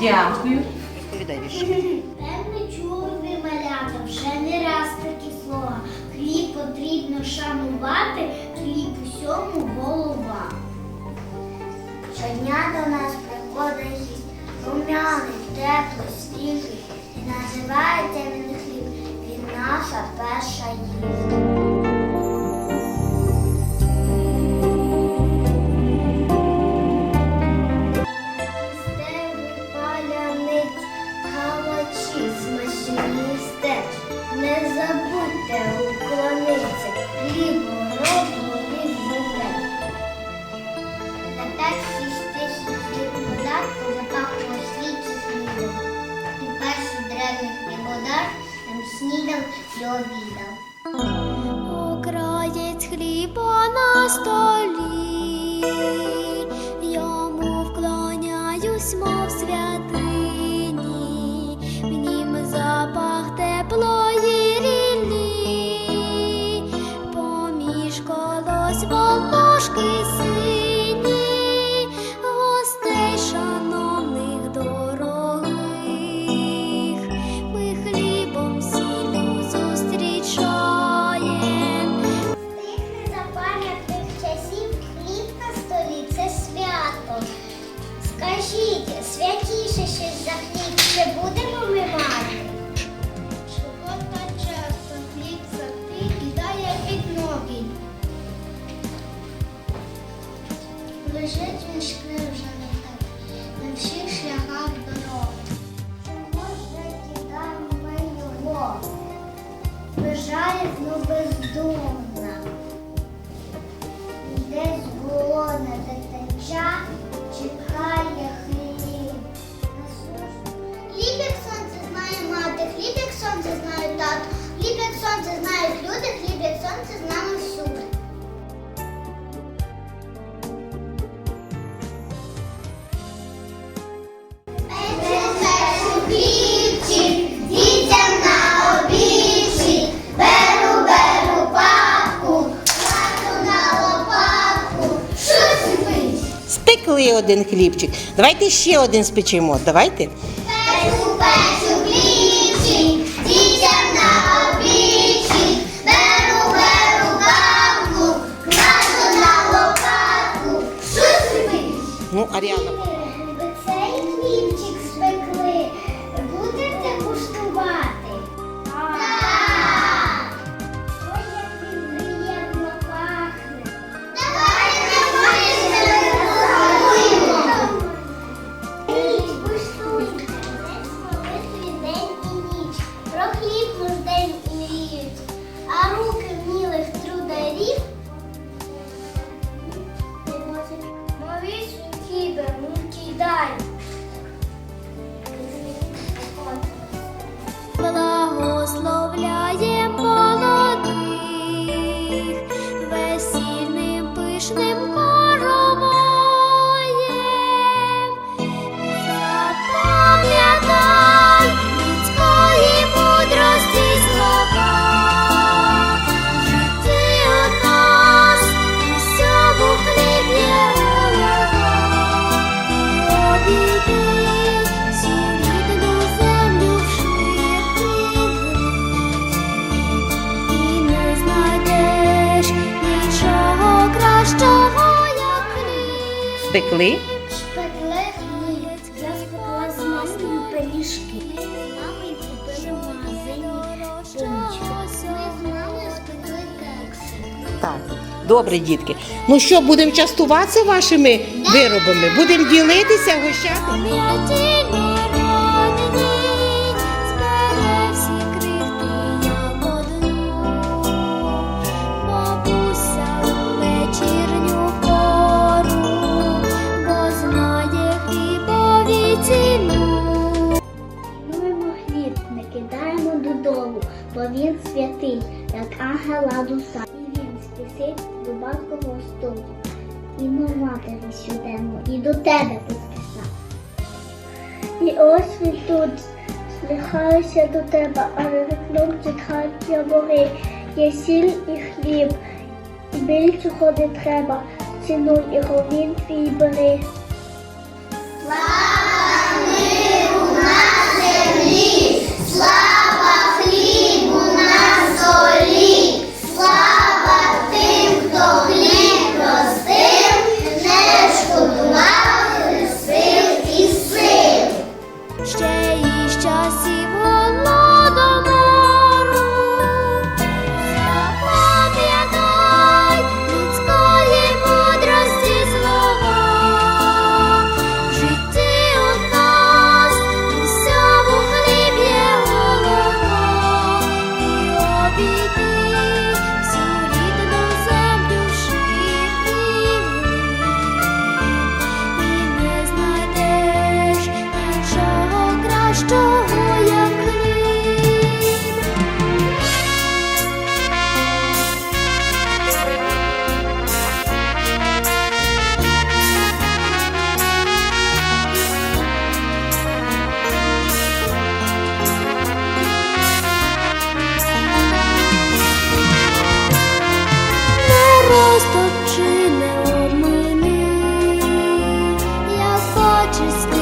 Дякую. Відповідай вірш. Певне чули ви малята вже не раз такі слова. Хліб потрібно шанувати, хліб усьому голова. Щодня до нас приходить гість, рум'яний, теплий, свіжий, і називається він хліб, він наша перша їжа. Не забудьте уклонитися, хлібу роду від землі. Та так шість тисяч податку запахло світі хлібом. І перший древній хлібодар нам снідав і обідав. Окраєць хліба на столі, йому вклоняюсь, мов святині, святіше щось за хліб будемо ми Спекли один хлібчик. Давайте ще один спечемо. Давайте. Печу, печу хлібчик, дітям на обідчик, беру, беру кладу на лопатку, Що вить. Ну, Аріана. Спекли. Шпекли хліб, я спекла з маслом пиріжки. З мамою купили в магазині. Ми з мамою спекли кекси. Так. Добре, дітки. Ну що, будемо частуватися вашими виробами? Будемо ділитися, гощати? Він святий, як ангела душа. І він списить до батькового столу. І ми матері щоденно, і до тебе поспіша. І ось він тут, сміхаюся до тебе, а на вікном чекання бори. Є сіль і хліб, і більшого не треба, цінуй його він твій бери. just